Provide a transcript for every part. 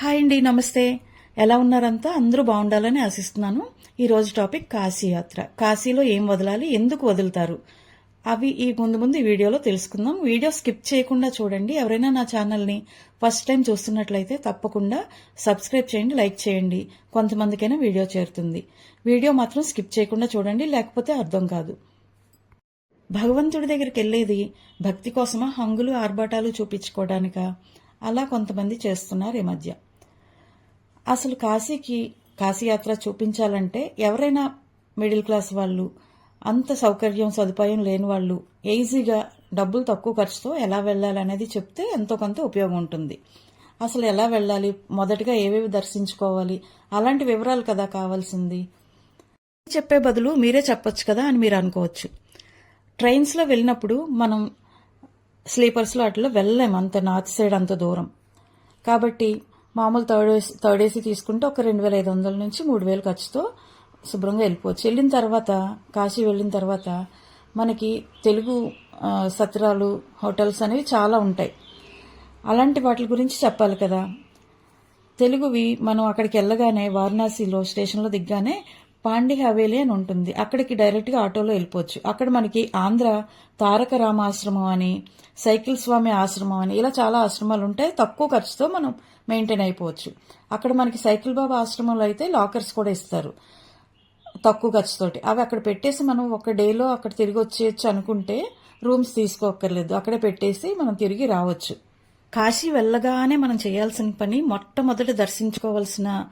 Hi అండి నమస్తే. ఎలా ఉన్నారంతా? అందరూ బాగుండాలని ఆశిస్తున్నాను. ఈరోజు టాపిక్ కాశీ యాత్ర కాశీలో ఏం వదలాలి? ఎందుకు వదులుతారు? అవి ఈ ముందు ముందు వీడియోలో తెలుసుకుందాం. వీడియో స్కిప్ చేయకుండా చూడండి. ఎవరైనా నా ఛానల్ని ఫస్ట్ టైం చూస్తున్నట్లయితే తప్పకుండా సబ్స్క్రైబ్ చేయండి లైక్ చేయండి. కొంతమందికైనా వీడియో చేరుతుంది. వీడియో మాత్రం స్కిప్ చేయకుండా చూడండి లేకపోతే అర్థం కాదు. భగవంతుడి దగ్గరికి వెళ్ళేది భక్తి కోసమా? హంగులు ఆర్భాటాలు చూపించుకోవడానికా? అలా కొంతమంది చేస్తున్నారు ఈ మధ్య. అసలు కాశీకి కాశీయాత్ర చూపించాలంటే ఎవరైనా మిడిల్ క్లాస్ వాళ్ళు అంత సౌకర్యం సదుపాయం లేని వాళ్ళు ఈజీగా డబ్బులు తక్కువ ఖర్చుతో ఎలా వెళ్ళాలి అనేది చెప్తే ఎంతో కొంత ఉపయోగం ఉంటుంది. అసలు ఎలా వెళ్ళాలి? మొదటగా ఏవేవి దర్శించుకోవాలి? అలాంటి వివరాలు కదా కావాల్సింది? చెప్పే బదులు మీరే చెప్పొచ్చు కదా అని మీరు అనుకోవచ్చు. ట్రైన్స్లో వెళ్ళినప్పుడు మనం స్లీపర్స్లో అట్లా వెళ్ళలేం అంత నార్త్ సైడ్ అంత దూరం. కాబట్టి మామూలు థర్డ్ ఏసీ థర్డ్ ఏసీ తీసుకుంటే ఒక రెండు వేల ఐదు వందల నుంచి మూడు వేలు ఖర్చుతో శుభ్రంగా వెళ్ళిపోవచ్చు. వెళ్ళిన తర్వాత కాశీ వెళ్ళిన తర్వాత మనకి తెలుగు సత్రాలు హోటల్స్ అనేవి చాలా ఉంటాయి. అలాంటి వాటి గురించి చెప్పాలి కదా. తెలుగువి మనం అక్కడికి వెళ్ళగానే వారణాసిలో స్టేషన్లో దిగ్గానే పాండి హవేలీ అని ఉంటుంది. అక్కడికి డైరెక్ట్గా ఆటోలో వెళ్ళిపోవచ్చు. అక్కడ మనకి ఆంధ్ర తారక రామ ఆశ్రమం అని సైకిల్ స్వామి ఆశ్రమం అని ఇలా చాలా ఆశ్రమాలు ఉంటాయి. తక్కువ ఖర్చుతో మనం మెయింటైన్ అయిపోవచ్చు. అక్కడ మనకి సైకిల్ బాబా ఆశ్రమంలో అయితే లాకర్స్ కూడా ఇస్తారు. తక్కువ ఖర్చుతోటి. అవి అక్కడ పెట్టేసి మనం ఒక డేలో అక్కడ తిరిగి వచ్చేయచ్చు అనుకుంటే రూమ్స్ తీసుకోక్కర్లేదు. అక్కడే పెట్టేసి మనం తిరిగి రావచ్చు. కాశీ వెళ్ళగానే మనం చేయాల్సిన పని మొట్టమొదట దర్శించుకోవాల్సిన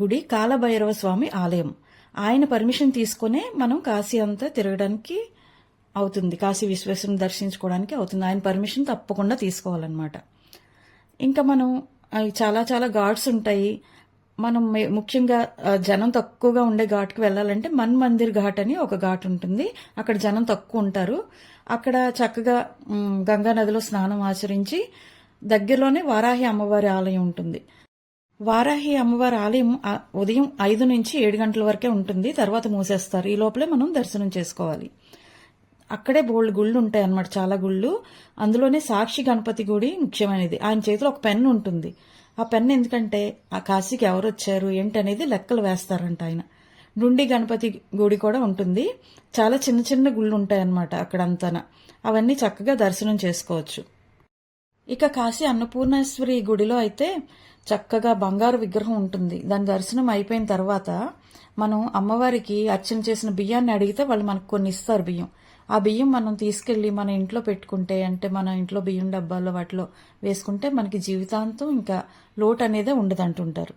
గుడి కాలభైరవ స్వామి ఆలయం. ఆయన పర్మిషన్ తీసుకునే మనం కాశీ అంతా తిరగడానికి అవుతుంది. కాశీ విశ్వేశ్వరం దర్శించుకోవడానికి అవుతుంది. ఆయన పర్మిషన్ తప్పకుండా తీసుకోవాలన్నమాట. ఇంకా మనం అవి చాలా చాలా ఘాట్స్ ఉంటాయి. మనం ముఖ్యంగా జనం తక్కువగా ఉండే ఘాట్కి వెళ్ళాలంటే మన్ మందిర్ ఘాట్ అని ఒక ఘాట్ ఉంటుంది. అక్కడ జనం తక్కువ ఉంటారు. అక్కడ చక్కగా గంగా నదిలో స్నానం ఆచరించి దగ్గరలోనే వారాహి అమ్మవారి ఆలయం ఉంటుంది. వారాహి అమ్మవారి ఆలయం ఉదయం ఐదు నుంచి ఏడు గంటల వరకే ఉంటుంది. తర్వాత మూసేస్తారు. ఈ లోపలే మనం దర్శనం చేసుకోవాలి. అక్కడే బోల్డ్ గుళ్ళు ఉంటాయి అన్నమాట చాలా గుళ్ళు. అందులోనే సాక్షి గణపతి గుడి ముఖ్యమైనది. ఆయన చేతిలో ఒక పెన్ ఉంటుంది. ఆ పెన్ ఎందుకంటే ఆ కాశీకి ఎవరు వచ్చారు ఏంటి అనేది లెక్కలు వేస్తారంట ఆయన. నుండి గణపతి గుడి కూడా ఉంటుంది. చాలా చిన్న చిన్న గుళ్ళు ఉంటాయన్నమాట అక్కడంతన. అవన్నీ చక్కగా దర్శనం చేసుకోవచ్చు. ఇక కాశీ అన్నపూర్ణేశ్వరి గుడిలో అయితే చక్కగా బంగారు విగ్రహం ఉంటుంది. దాని దర్శనం అయిపోయిన తర్వాత మనం అమ్మవారికి అర్చన చేసిన బియ్యాన్ని అడిగితే వాళ్ళు మనకు కొన్ని ఇస్తారు బియ్యం. ఆ బియ్యం మనం తీసుకెళ్ళి మన ఇంట్లో పెట్టుకుంటే అంటే మన ఇంట్లో బియ్యం డబ్బాల్లో వాటిలో వేసుకుంటే మనకి జీవితాంతం ఇంకా లోటు అనేదే ఉండదంటుంటారు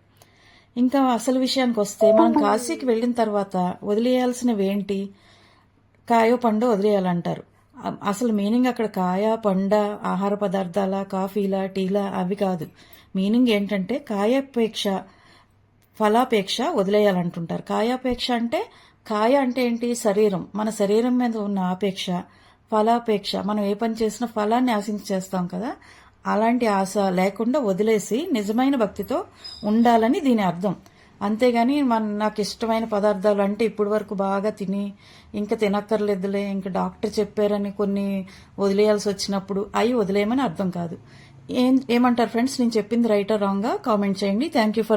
ఇంకా అసలు విషయానికి వస్తే మనం కాశీకి వెళ్ళిన తర్వాత వదిలేయాల్సినవి ఏంటి? కాయో పండు వదిలేయాలంటారు. అసలు మీనింగ్ అక్కడ కాయ పండ ఆహార పదార్థాల కాఫీలా టీలా అవి కాదు. మీనింగ్ ఏంటంటే కాయాపేక్ష ఫలాపేక్ష వదిలేయాలంటుంటారు. కాయాపేక్ష అంటే కాయ అంటే ఏంటి? శరీరం. మన శరీరం మీద ఉన్న ఆపేక్ష ఫలాపేక్ష. మనం ఏ పని చేసినా ఫలాన్ని ఆశించి చేస్తాం కదా. అలాంటి ఆశ లేకుండా వదిలేసి నిజమైన భక్తితో ఉండాలని దీని అర్థం. అంతేగాని మన నాకు ఇష్టమైన పదార్థాలు అంటే ఇప్పటి వరకు బాగా తిని ఇంకా తినక్కర్లేదులే ఇంకా డాక్టర్ చెప్పారని కొన్ని వదిలేయాల్సి వచ్చినప్పుడు అవి వదిలేయమని అర్థం కాదు. ఏం ఏమంటారు ఫ్రెండ్స్? నేను చెప్పింది రైటా రాంగా కామెంట్ చేయండి. Thank you for